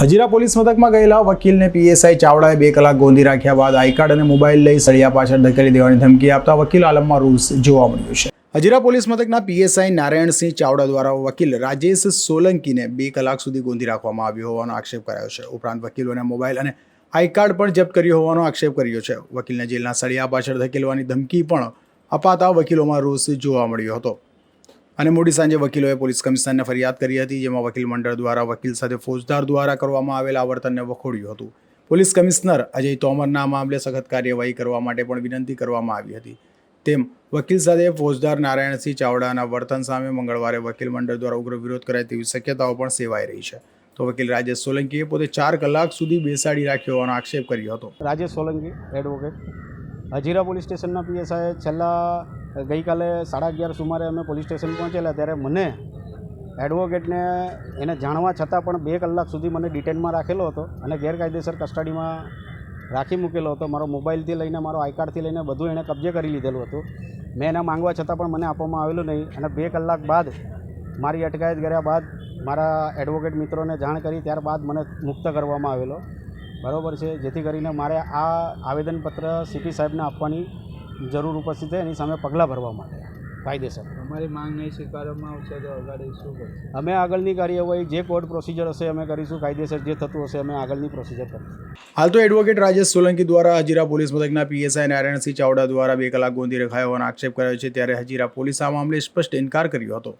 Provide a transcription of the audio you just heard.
Hazira police મથકમાં ગયેલા વકીલને PSI ચાવડાએ બે કલાક ગોંધી રાખ્યા બાદ આઈ કાર્ડ અને મોબાઈલ લઈ સળિયા પાછળ ધકેલી દેવાની ધમકી આપતા વકીલ આલમમાં રૂસ જોવા મળ્યો છે. હજીરા પોલીસ મથકના પીએસઆઈ નારાયણસિંહ ચાવડા દ્વારા વકીલ રાજેશ સોલંકીને બે કલાક સુધી ગોંધી રાખવામાં આવ્યો હોવાનો આક્ષેપ કરાયો છે. ઉપરાંત વકીલોને મોબાઈલ અને આઈ કાર્ડ પણ જપ્ત કર્યો હોવાનો આક્ષેપ કર્યો છે. વકીલને જેલના સળિયા પાછળ ધકેલવાની ધમકી પણ અપાતા વકીલોમાં રોષ જોવા મળ્યો હતો. અને મોડી સાંજે વકીલોએ પોલીસ કમિશનરને ફરિયાદ કરી હતી, જેમાં વકીલ મંડળ દ્વારા વકીલ સાથે ફોજદાર દ્વારા કરવામાં આવેલા આવર્તનને વખોડ્યું હતું. પોલીસ કમિશનર અજય તોમરના મામલે સખત કાર્યવાહી કરવા માટે પણ વિનંતી કરવામાં આવી હતી. તેમ વકીલ સાથે ફોજદાર નારાયણસિંહ ચાવડાના વર્તન સામે મંગળવારે વકીલ મંડળ દ્વારા ઉગ્ર વિરોધ કરાય તેવી શક્યતાઓ પણ સેવાઈ રહી છે. તો વકીલ રાજેશ સોલંકીએ પોતે ચાર કલાક સુધી બેસાડી રાખ્યો હોવાનો આક્ષેપ કર્યો હતો. રાજેશ સોલંકી એડવોકેટ હજીરા પોલીસ સ્ટેશનના પીએસઆઈ છેલ્લા ગઈકાલે સાડા અગિયાર સુમારે અમે પોલીસ સ્ટેશન પહોંચેલા ત્યારે મને એડવોકેટને એને જાણવા છતાં પણ બે કલાક સુધી મને ડિટેનમાં રાખેલો હતો અને ગેરકાયદેસર કસ્ટડીમાં રાખી મૂકેલો હતો. મારો મોબાઈલથી લઈને, મારો આઈ કાર્ડથી લઈને બધું એણે કબજે કરી લીધેલું હતું. મેં એને માંગવા છતાં પણ મને આપવામાં આવેલું નહીં અને બે કલાક બાદ મારી અટકાયત કર્યા બાદ મારા એડવોકેટ મિત્રોને જાણ કરી ત્યારબાદ મને મુક્ત કરવામાં આવેલો. બરાબર છે. જેથી કરીને મારે આ આવેદનપત્ર સીપી સાહેબને આપવાની જરૂર ઉપસ્થિત છે. એની સામે પગલાં ભરવા માટે. કાયદેસર. તમારી માંગ નહીં સ્વીકારવામાં આવશે તો અગાડી શું કરશે? અમે આગળની કાર્યવાહી જે કોર્ટ પ્રોસિજર હશે અમે કરીશું. કાયદેસર જે થતું હશે અમે આગળની પ્રોસિજર કરીશું. હાલ તો એડવોકેટ રાજેશ સોલંકી દ્વારા હજીરા પોલીસ મથકના પીએસઆઈ નારાયણસિંહ ચાવડા દ્વારા બે કલાક ગોંધી રખાયો હોવાનો આક્ષેપ કર્યો છે. ત્યારે હજીરા પોલીસ આ મામલે સ્પષ્ટ ઇનકાર કર્યો હતો.